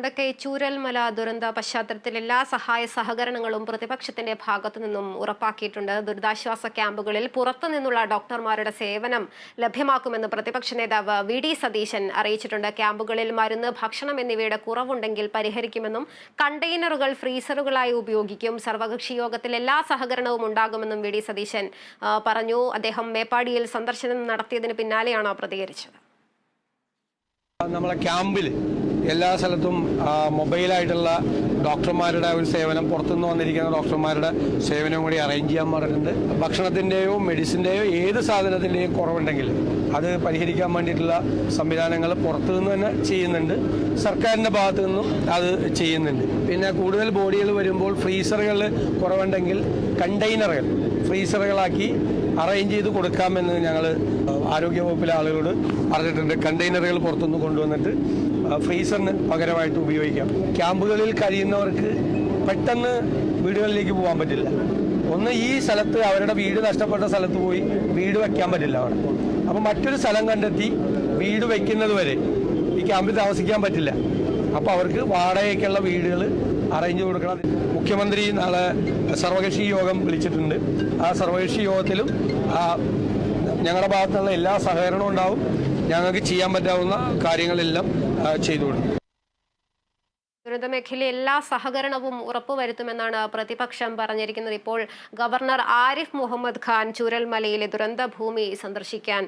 മുണ്ടക്കൈ ചൂരൽമല ദുരന്ത പശ്ചാത്തലത്തിൽ എല്ലാ സഹായ സഹകരണങ്ങളും പ്രതിപക്ഷത്തിന്റെ ഭാഗത്തു നിന്നും ഉറപ്പാക്കിയിട്ടുണ്ട്. ദുരിതാശ്വാസ ക്യാമ്പുകളിൽ പുറത്തു നിന്നുള്ള ഡോക്ടർമാരുടെ സേവനം ലഭ്യമാക്കുമെന്ന് പ്രതിപക്ഷ നേതാവ് വി. ഡി. സതീശൻ അറിയിച്ചിട്ടുണ്ട്. ക്യാമ്പുകളിൽ മരുന്ന് ഭക്ഷണം എന്നിവയുടെ കുറവുണ്ടെങ്കിൽ പരിഹരിക്കുമെന്നും കണ്ടെയ്നറുകൾ ഫ്രീസറുകളായി ഉപയോഗിക്കും സർവകക്ഷി യോഗത്തിൽ എല്ലാ സഹകരണവും ഉണ്ടാകുമെന്നും വി. ഡി. സതീശൻ പറഞ്ഞു. അദ്ദേഹം മേപ്പാടിയിൽ സന്ദർശനം നടത്തിയതിന് പിന്നാലെയാണ് പ്രതികരിച്ചത്. നമ്മളെ ക്യാമ്പിൽ എല്ലാ സ്ഥലത്തും മൊബൈലായിട്ടുള്ള ഡോക്ടർമാരുടെ ഒരു സേവനം പുറത്തുനിന്ന് വന്നിരിക്കുന്ന ഡോക്ടർമാരുടെ സേവനവും കൂടി അറേഞ്ച് ചെയ്യാൻ പറഞ്ഞിട്ടുണ്ട് ഭക്ഷണത്തിന്റെയോ മെഡിസിന്റെയോ ഏത് സാധനത്തിന്റെയും കുറവുണ്ടെങ്കിൽ അത് പരിഹരിക്കാൻ വേണ്ടിയിട്ടുള്ള സംവിധാനങ്ങൾ പുറത്തു നിന്ന് തന്നെ ചെയ്യുന്നുണ്ട്. സർക്കാരിന്റെ ഭാഗത്തു നിന്നും അത് ചെയ്യുന്നുണ്ട്. പിന്നെ കൂടുതൽ ബോഡികൾ വരുമ്പോൾ ഫ്രീസറുകൾ കുറവുണ്ടെങ്കിൽ കണ്ടെയ്നറുകൾ ഫ്രീസറുകളാക്കി അറേഞ്ച് ചെയ്ത് കൊടുക്കാമെന്ന് ഞങ്ങൾ ആരോഗ്യവകുപ്പിലെ ആളുകളോട് പറഞ്ഞിട്ടുണ്ട്. കണ്ടെയ്നറുകൾ പുറത്തുനിന്ന് കൊണ്ടുവന്നിട്ട് ഫ്രീസറിന് പകരമായിട്ട് ഉപയോഗിക്കാം. ക്യാമ്പുകളിൽ കഴിയുന്നവർക്ക് പെട്ടെന്ന് വീടുകളിലേക്ക് പോകാൻ പറ്റില്ല. ഒന്ന് ഈ സ്ഥലത്ത് അവരുടെ വീട് നഷ്ടപ്പെട്ട സ്ഥലത്ത് പോയി വീട് വെക്കാൻ പറ്റില്ല അവിടെ. അപ്പം മറ്റൊരു സ്ഥലം കണ്ടെത്തി വീട് വെക്കുന്നത് വരെ ഈ ക്യാമ്പിൽ താമസിക്കാൻ പറ്റില്ല. അപ്പോൾ അവർക്ക് വാടകയ്ക്കുള്ള വീടുകൾ അറേഞ്ച് കൊടുക്കണം. മുഖ്യമന്ത്രി നാളെ സർവകക്ഷി യോഗം വിളിച്ചിട്ടുണ്ട്. ആ സർവകക്ഷി യോഗത്തിലും ഞങ്ങളുടെ ഭാഗത്തുള്ള എല്ലാ സഹകരണവും ഉണ്ടാവും. ഞങ്ങൾക്ക് ചെയ്യാൻ പറ്റാവുന്ന കാര്യങ്ങളെല്ലാം ചെയ്തു കൊടുക്കും. ദുരന്ത മേഖലയിൽ എല്ലാ സഹകരണവും ഉറപ്പുവരുത്തുമെന്നാണ് പ്രതിപക്ഷം പറഞ്ഞിരിക്കുന്നത്. ഇപ്പോൾ ഗവർണർ ആരിഫ് മുഹമ്മദ് ഖാൻ ചൂരൽമലയിലെ ദുരന്ത ഭൂമി സന്ദർശിക്കാൻ